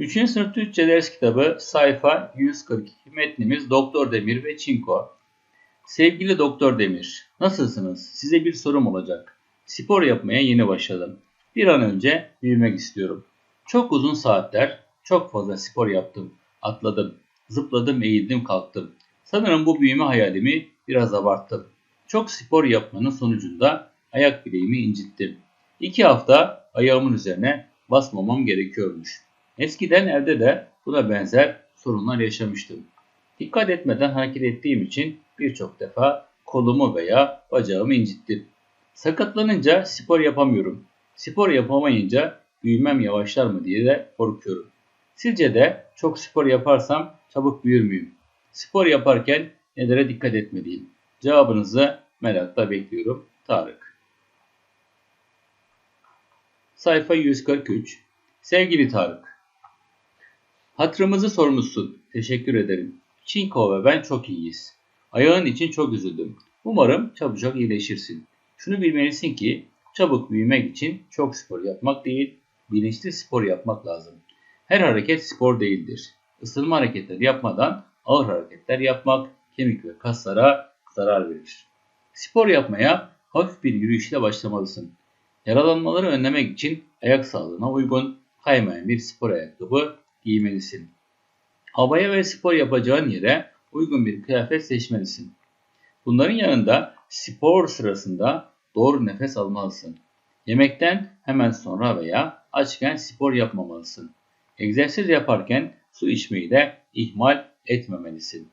3. sınıf Türkçe ders kitabı sayfa 142 metnimiz Doktor Demir ve Çinko. Sevgili Doktor Demir, nasılsınız? Size bir sorum olacak. Spor yapmaya yeni başladım. Bir an önce büyümek istiyorum. Çok uzun saatler, çok fazla spor yaptım. Atladım, zıpladım, eğildim, kalktım. Sanırım bu büyüme hayalimi biraz abarttım. Çok spor yapmanın sonucunda ayak bileğimi incittim. İki hafta ayağımın üzerine basmamam gerekiyormuş. Eskiden evde de buna benzer sorunlar yaşamıştım. Dikkat etmeden hareket ettiğim için birçok defa kolumu veya bacağımı incittim. Sakatlanınca spor yapamıyorum. Spor yapamayınca büyümem yavaşlar mı diye de korkuyorum. Sizce de çok spor yaparsam çabuk büyür müyüm? Spor yaparken nelere dikkat etmeliyim? Cevabınızı merakla bekliyorum. Tarık. Sayfa 143 Sevgili Tarık Hatırımızı sormuşsun. Teşekkür ederim. Çinko ve ben çok iyiyiz. Ayağın için çok üzüldüm. Umarım çabucak iyileşirsin. Şunu bilmelisin ki çabuk büyümek için çok spor yapmak değil, bilinçli spor yapmak lazım. Her hareket spor değildir. Isınma hareketleri yapmadan ağır hareketler yapmak kemik ve kaslara zarar verir. Spor yapmaya hafif bir yürüyüşle başlamalısın. Yaralanmaları önlemek için ayak sağlığına uygun kaymayan bir spor ayakkabı giymelisin. Havaya ve spor yapacağın yere uygun bir kıyafet seçmelisin. Bunların yanında spor sırasında doğru nefes almalısın. Yemekten hemen sonra veya açken spor yapmamalısın. Egzersiz yaparken su içmeyi de ihmal etmemelisin.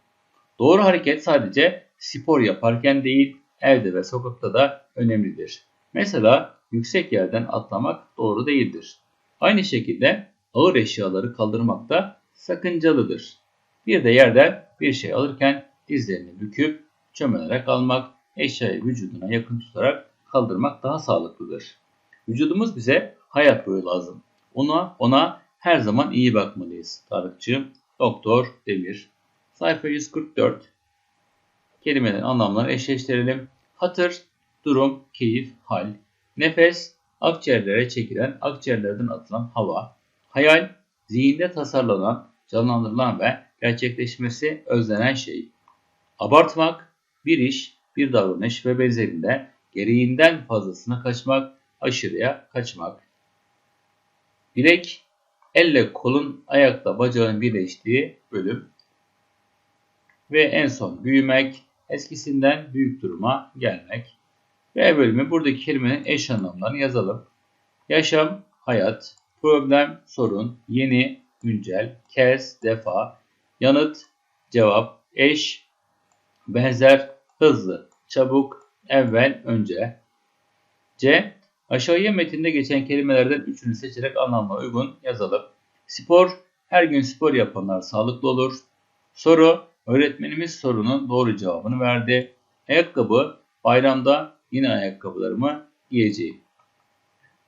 Doğru hareket sadece spor yaparken değil, evde ve sokakta da önemlidir. Mesela yüksek yerden atlamak doğru değildir. Aynı şekilde ağır eşyaları kaldırmak da sakıncalıdır. Bir de yerden bir şey alırken dizlerini büküp çömelerek almak, eşyayı vücuduna yakın tutarak kaldırmak daha sağlıklıdır. Vücudumuz bize hayat boyu lazım. Ona, ona her zaman iyi bakmalıyız. Tarıkçı, Doktor Demir. Sayfa 144. Kelimelerin anlamları eşleştirelim. Hatır, durum, keyif, hal. Nefes, akciğerlere çekilen, akciğerlerden atılan hava. Hayal, zihinde tasarlanan, canlandırılan ve gerçekleşmesi özlenen şey. Abartmak, bir iş, bir davranış ve benzerinde gereğinden fazlasına kaçmak, aşırıya kaçmak. Bilek, elle kolun, ayakla bacağın birleştiği bölüm. Ve en son büyümek, eskisinden büyük duruma gelmek. B bölümü buradaki kelimenin eş anlamlarını yazalım. Yaşam, hayat, problem, sorun, yeni, güncel, kez, defa, yanıt, cevap, eş, benzer, hızlı, çabuk, evvel, önce. C. Aşağıya metinde geçen kelimelerden üçünü seçerek anlamına uygun yazalım. Spor, her gün spor yapanlar sağlıklı olur. Soru, öğretmenimiz sorunun doğru cevabını verdi. Ayakkabı, bayramda yine ayakkabılarımı giyeceğim.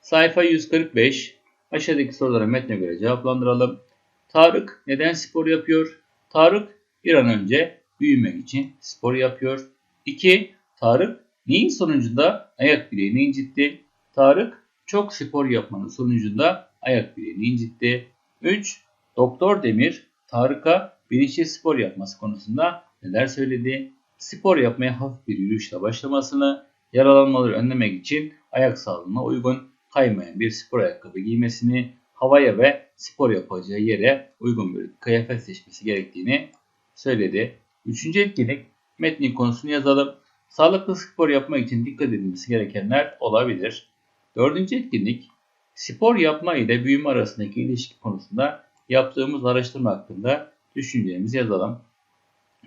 Sayfa 145. Aşağıdaki sorulara metne göre cevaplandıralım. Tarık neden spor yapıyor? Tarık bir an önce büyümek için spor yapıyor. 2. Tarık neyin sonucunda ayak bileğini incitti? Tarık çok spor yapmanın sonucunda ayak bileğini incitti. 3. Doktor Demir Tarık'a bilinçli spor yapması konusunda neler söyledi? Spor yapmaya hafif bir yürüyüşle başlamasını, yaralanmaları önlemek için ayak sağlığına uygun kaymayan bir spor ayakkabı giymesini, havaya ve spor yapacağı yere uygun bir kıyafet seçmesi gerektiğini söyledi. Üçüncü etkinlik metnin konusunu yazalım. Sağlıklı spor yapmak için dikkat edilmesi gerekenler olabilir. Dördüncü etkinlik spor yapma ile büyüme arasındaki ilişki konusunda yaptığımız araştırma hakkında düşüncelerimizi yazalım.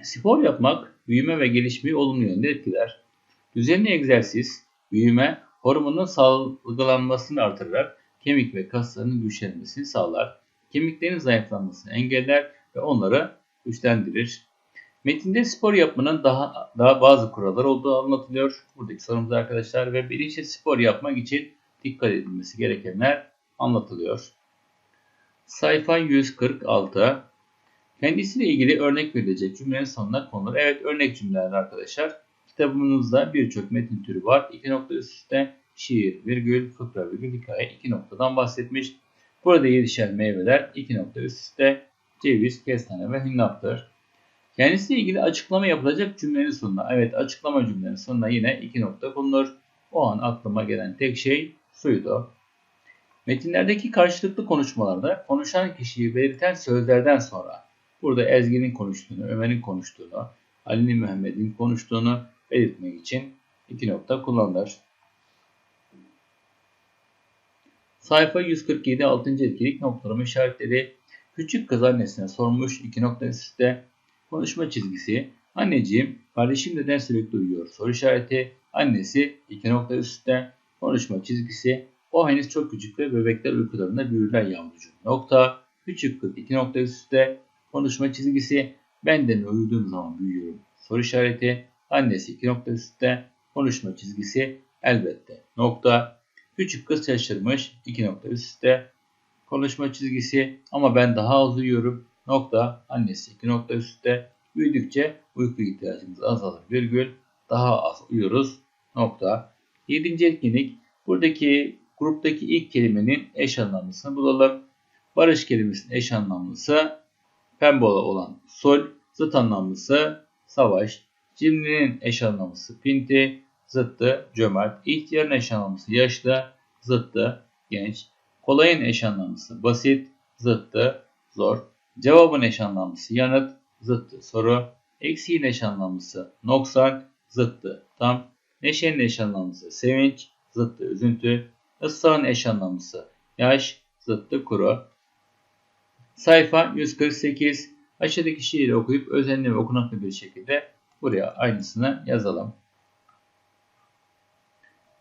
Spor yapmak büyüme ve gelişmeyi olumlu yönde etkiler. Düzenli egzersiz, büyüme, hormonun salgılanmasını artırarak kemik ve kasların güçlenmesini sağlar. Kemiklerin zayıflanmasını engeller ve onları güçlendirir. Metinde spor yapmanın daha, daha bazı kurallar olduğu anlatılıyor. Buradaki sorumuz arkadaşlar ve bilinçli spor yapmak için dikkat edilmesi gerekenler anlatılıyor. Sayfa 146. Kendisiyle ilgili örnek verilecek cümlenin sonuna konulur. Evet örnek cümleler arkadaşlar. Kitabımızda birçok metin türü var. İki nokta üst üste şiir, virgül, fıkra, virgül, hikaye iki noktadan bahsetmiş. Burada yetişen meyveler iki nokta üst üste ceviz, kestane ve hünnaptır. Kendisiyle ilgili açıklama yapılacak cümlenin sonuna. Evet açıklama cümlenin sonuna yine iki nokta bulunur. O an aklıma gelen tek şey suydu. Metinlerdeki karşılıklı konuşmalarda konuşan kişiyi belirten sözlerden sonra burada Ezgi'nin konuştuğunu, Ömer'in konuştuğunu, Ali'nin Mehmet'in konuştuğunu belirtmek için iki nokta kullanılır. Sayfa 147 6. etkilik noktalama işaretleri küçük kız annesine sormuş iki nokta üstte konuşma çizgisi anneciğim kardeşim neden sürekli uyuyor soru işareti annesi iki nokta üstte konuşma çizgisi o henüz çok küçük ve bebekler uykularında büyürler yavrucuğum. Nokta. Küçük kız iki nokta üstte. Konuşma çizgisi. Ben de mi uyuduğum zaman büyüyorum? Soru işareti. Annesi iki nokta üstte. Konuşma çizgisi. Elbette. Nokta. Küçük kız şaşırmış. iki nokta üstte. Konuşma çizgisi. Ama ben daha az uyuyorum. Nokta. Annesi iki nokta üstte. Büyüdükçe uyku ihtiyacımız azalır. Virgül. Daha az uyuruz. Nokta. Yedinci etkinlik. Buradaki gruptaki ilk kelimenin eş anlamlısını bulalım. Barış kelimesinin eş anlamlısı pembe olan sol, zıt anlamlısı savaş. Cimrinin eş anlamlısı pinti, zıttı cömert. İhtiyarın eş anlamlısı yaşlı, zıttı genç. Kolayın eş anlamlısı basit, zıttı zor. Cevabın eş anlamlısı yanıt, zıttı soru. Eksiğin eş anlamlısı noksan, zıttı tam. Neşenin eş anlamlısı sevinç, zıttı üzüntü. Islahın eş anlamlısı yaş, zıttı kuru. Sayfa 148. Aşağıdaki şiiri okuyup özenli ve okunaklı bir şekilde buraya aynısını yazalım.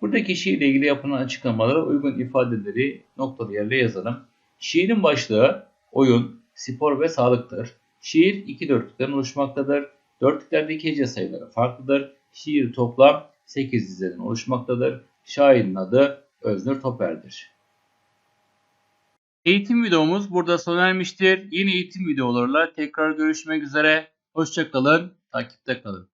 Buradaki şiirle ilgili yapılan açıklamalara uygun ifadeleri noktalı yerle yazalım. Şiirin başlığı oyun, spor ve sağlıktır. Şiir iki dörtlükten oluşmaktadır. Dörtlüklerdeki hece sayıları farklıdır. Şiir toplam 8 dizeden oluşmaktadır. Şairin adı Öznur Toper'dir. Eğitim videomuz burada sona ermiştir. Yeni eğitim videolarla tekrar görüşmek üzere. Hoşçakalın, takipte kalın.